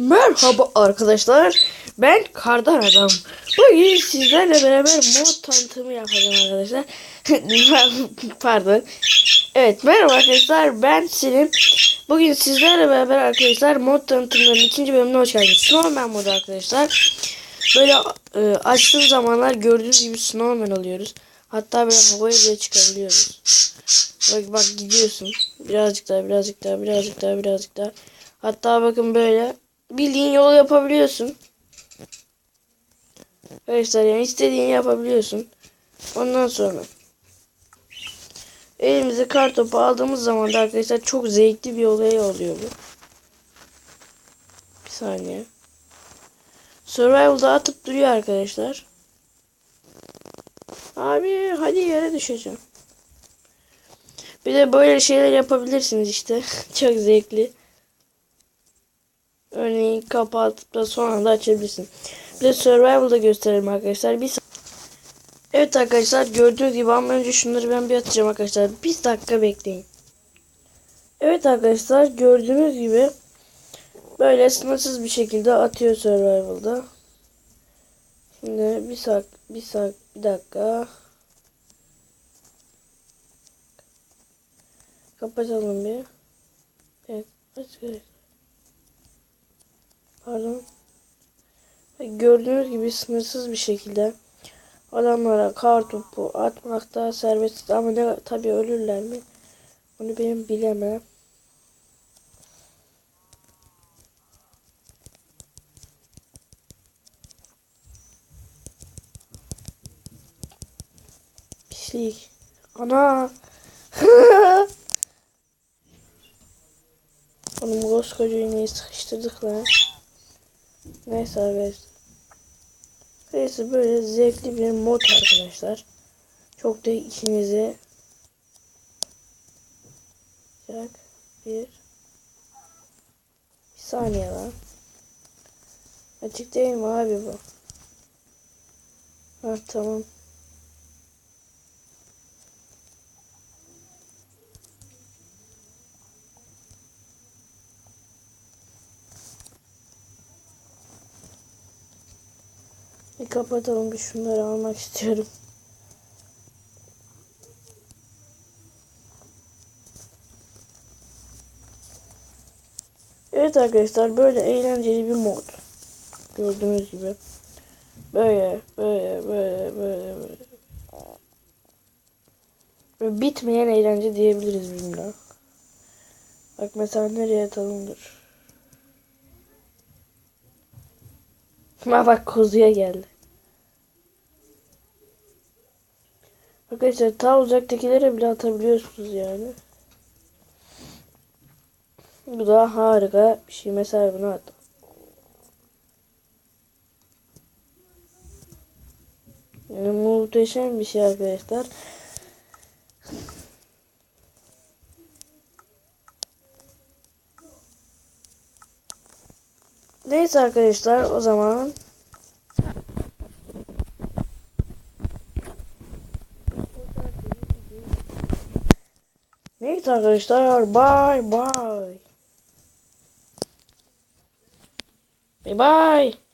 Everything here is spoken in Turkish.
Merhaba arkadaşlar. Ben Kardan Adam. Bugün sizlerle beraber mod tanıtımı yapacağım arkadaşlar. Pardon. Evet merhaba arkadaşlar. Ben Selim. Bugün sizlerle beraber arkadaşlar mod tanıtımlarının ikinci bölümüne hoş geldiniz. Snowman modu arkadaşlar. Böyle e, açtığım zamanlar gördüğünüz gibi Snowman oluyoruz. Hatta böyle havaya bile çıkabiliyoruz. Bak bak gidiyorsun. Birazcık daha birazcık daha birazcık daha birazcık daha. Hatta bakın böyle bildiğin yol yapabiliyorsun. Arkadaşlar yani istediğini yapabiliyorsun. Ondan sonra elimize kar topu aldığımız zaman da arkadaşlar çok zevkli bir olay oluyor bu. Bir saniye. Survival'da atıp duruyor arkadaşlar. Abi hadi yere düşeceğim. Bir de böyle şeyler yapabilirsiniz işte. çok zevkli. Örneğin kapatıp da sonra da açabilirsin. Bir de survival'da gösterelim arkadaşlar. Bir Evet arkadaşlar gördüğünüz gibi ama önce şunları ben bir atacağım arkadaşlar. Bir dakika bekleyin. Evet arkadaşlar gördüğünüz gibi böyle sınırsız bir şekilde atıyor survival'da. Şimdi bir sak bir sak bir dakika. Kapatalım bir. Evet açık. Pardon. Gördüğünüz gibi sınırsız bir şekilde adamlara kar topu atmakta serbest ama ne tabi ölürler mi? Onu benim bilemem. Pislik. Ana. Oğlum koskoca iğneyi sıkıştırdık lan. Neyse arkadaşlar. Neyse böyle zevkli bir mod arkadaşlar. Çok da ikinize bir bir saniye lan. Açık değil mi abi bu? Ha tamam. Bir kapatalım bir şunları almak istiyorum. Evet arkadaşlar böyle eğlenceli bir mod. Gördüğünüz gibi. Böyle böyle böyle böyle böyle. Böyle bitmeyen eğlence diyebiliriz bilmem. Bak mesela nereye atalımdır. Ha bak kuzuya geldi. Arkadaşlar ta uzaktakilere bile atabiliyorsunuz yani. Bu da harika bir şey. Mesela bunu at. Yani muhteşem bir şey arkadaşlar. Neyse arkadaşlar o zaman Neyse arkadaşlar bye bye. Bye bye